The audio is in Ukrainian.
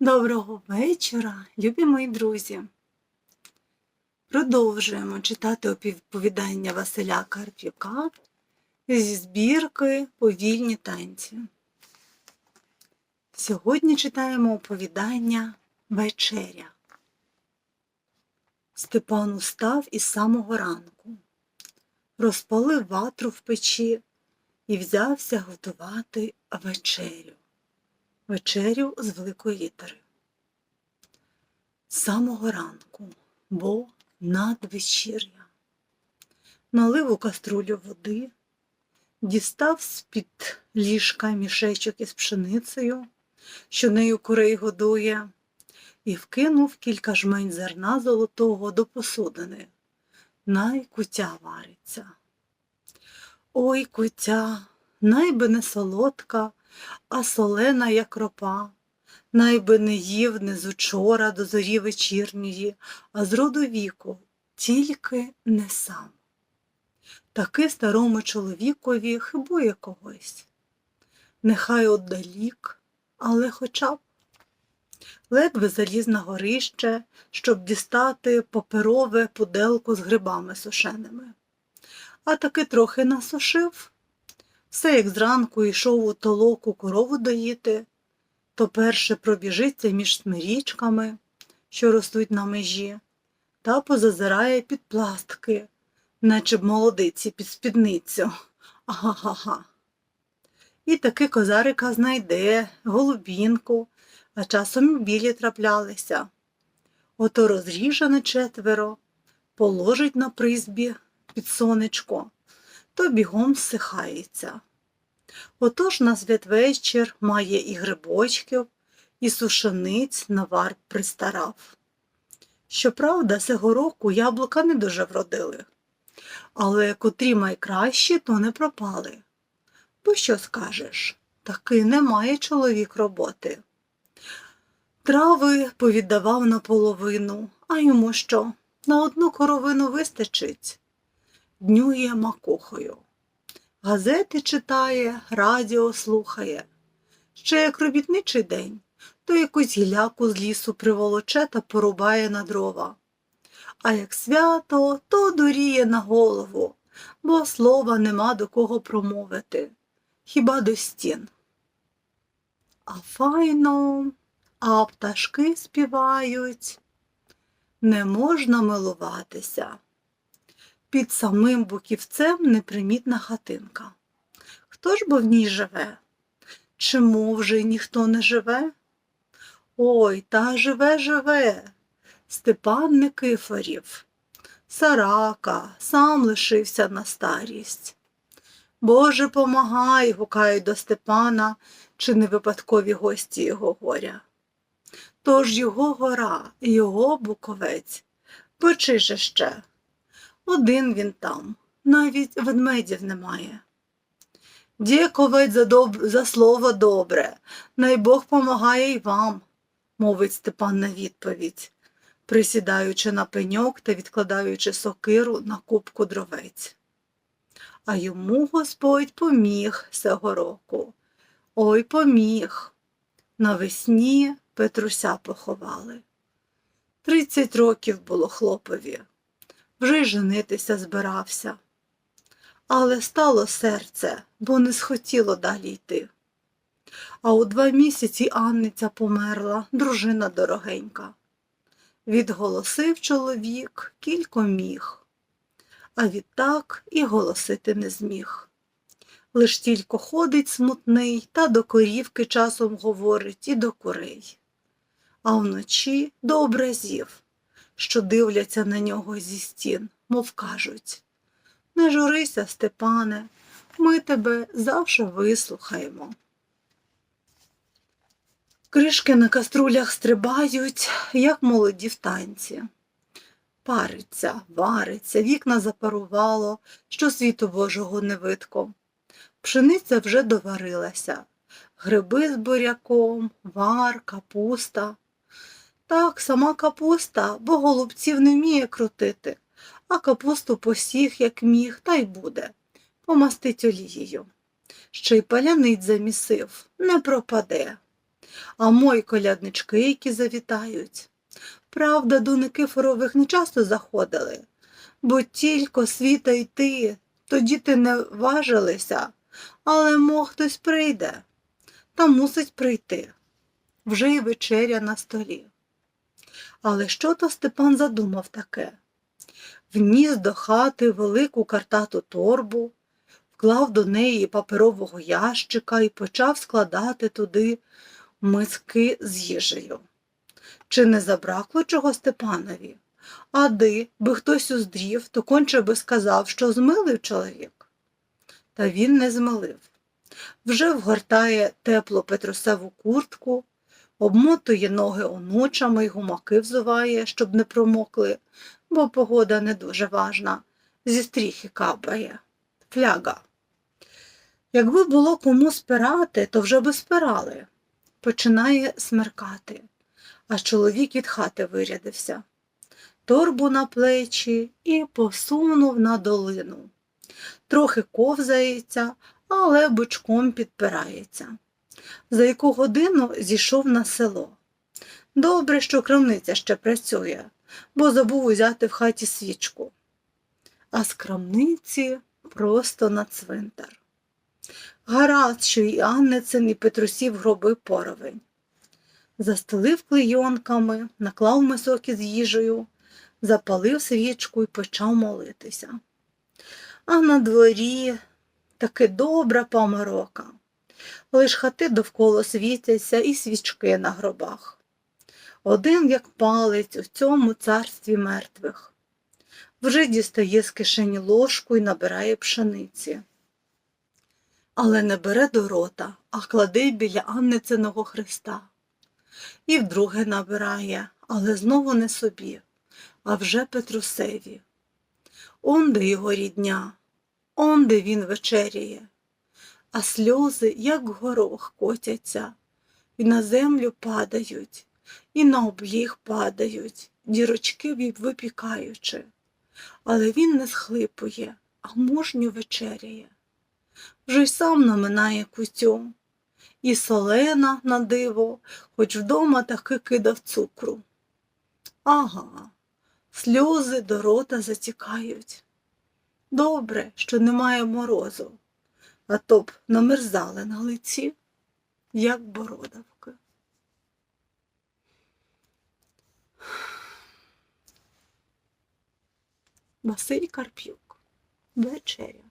Доброго вечора, любі мої друзі. Продовжуємо читати оповідання Василя Карп'юка зі збірки Повільні танці. Сьогодні читаємо оповідання Вечеря. Степан устав із самого ранку, розпалив ватру в печі і взявся готувати вечерю вечерю з великої літери. З самого ранку, бо надвечір'я. Налив у каструлю води, дістав з-під ліжка мішечок із пшеницею, що нею курей годує, і вкинув кілька жмень зерна золотого до посудини. Най кутя вариться. Ой, кутя, найби не солодка, а солена, як ропа, найби не їв не з учора до зорі вечірньої, а з роду віку, тільки не сам. Таки старому чоловікові хибує когось. Нехай отдалік, але хоча б ледве заліз на горище, щоб дістати паперове пуделку з грибами сушеними. А таки трохи насушив все як зранку йшов у толоку корову доїти, то перше пробіжиться між смирічками, що ростуть на межі, та позазирає під пластки, наче б молодиці під спідницю. Ага-га-га. І таки козарика знайде, голубінку, а часом білі траплялися. Ото розріже на четверо, положить на призбі під сонечко, то бігом всихається. Отож на святвечір має і грибочків, і сушениць навар пристарав. Щоправда, цього року яблука не дуже вродили, але котрі майкращі, то не пропали. Бо що скажеш? Таки немає чоловік роботи. Трави повіддавав наполовину, а йому що? На одну коровину вистачить. Днює макухою. Газети читає, радіо слухає. Ще як робітничий день, то якусь гіляку з лісу приволоче та порубає на дрова. А як свято, то дуріє на голову, бо слова нема до кого промовити, хіба до стін. А файно, а пташки співають. Не можна милуватися. Під самим буківцем непримітна хатинка. Хто ж бо в ній живе? Чому вже ніхто не живе? Ой, та живе, живе. Степан Никифорів. Сарака, сам лишився на старість. Боже, помагай, гукають до Степана, чи не випадкові гості його горя. Тож його гора, його буковець, почи же ще. Один він там, навіть ведмедів немає. Дяковець за, доб... за слово добре, най Бог помагає й вам, мовить Степан на відповідь, присідаючи на пеньок та відкладаючи сокиру на кубку дровець. А йому Господь поміг сего року. Ой поміг. Навесні Петруся поховали. Тридцять років було хлопові вже й женитися збирався. Але стало серце, бо не схотіло далі йти. А у два місяці Анниця померла, дружина дорогенька. Відголосив чоловік кілько міг, а відтак і голосити не зміг. Лиш тільки ходить смутний та до корівки часом говорить і до курей. А вночі до образів що дивляться на нього зі стін, мов кажуть Не журися, Степане, ми тебе завжди вислухаємо. Кришки на каструлях стрибають, як молоді в танці. Париться, вариться, вікна запарувало, що світу Божого не видко. Пшениця вже доварилася, гриби з буряком, вар, капуста. Так, сама капуста, бо голубців не вміє крутити, а капусту посіг, як міг, та й буде. Помастить олією. Ще й паляниць замісив, не пропаде. А мої коляднички, які завітають. Правда, до Никифорових не часто заходили, бо тільки світа йти, тоді ти не важилися, але мов хтось прийде, та мусить прийти. Вже й вечеря на столі. Але що то Степан задумав таке? Вніс до хати велику картату торбу, вклав до неї паперового ящика і почав складати туди миски з їжею. Чи не забракло чого Степанові? Ади, би хтось уздрів, то конче би сказав, що змилив чоловік. Та він не змилив. Вже вгортає теплу петрусеву куртку, обмотує ноги онучами й гумаки взуває, щоб не промокли, бо погода не дуже важна, зі стріхи капає. Фляга. Якби було кому спирати, то вже би спирали. Починає смеркати, а чоловік від хати вирядився. Торбу на плечі і посунув на долину. Трохи ковзається, але бочком підпирається. За яку годину зійшов на село. Добре, що крамниця ще працює, бо забув узяти в хаті свічку. А з крамниці просто на цвинтар. Гаразд, що і Анницин, і Петрусів гроби поровень. Застелив клейонками, наклав мисок із їжею, запалив свічку і почав молитися. А на дворі таки добра поморока. Лиш хати довкола світяться і свічки на гробах. Один, як палець у цьому царстві мертвих. Вже дістає з кишені ложку і набирає пшениці. Але не бере до рота, а кладе біля Аннициного Христа. І вдруге набирає, але знову не собі, а вже Петрусеві. Онде його рідня, онде він вечеряє, а сльози, як горох, котяться, і на землю падають, і на обліг падають, дірочки випікаючи. Але він не схлипує, а мужньо вечеряє. Вже й сам наминає кутю, і солена на диво, хоч вдома таки кидав цукру. Ага, сльози до рота затікають. Добре, що немає морозу, а то б намерзали на лиці, як бородавки. Василь Карп'юк. Вечеря.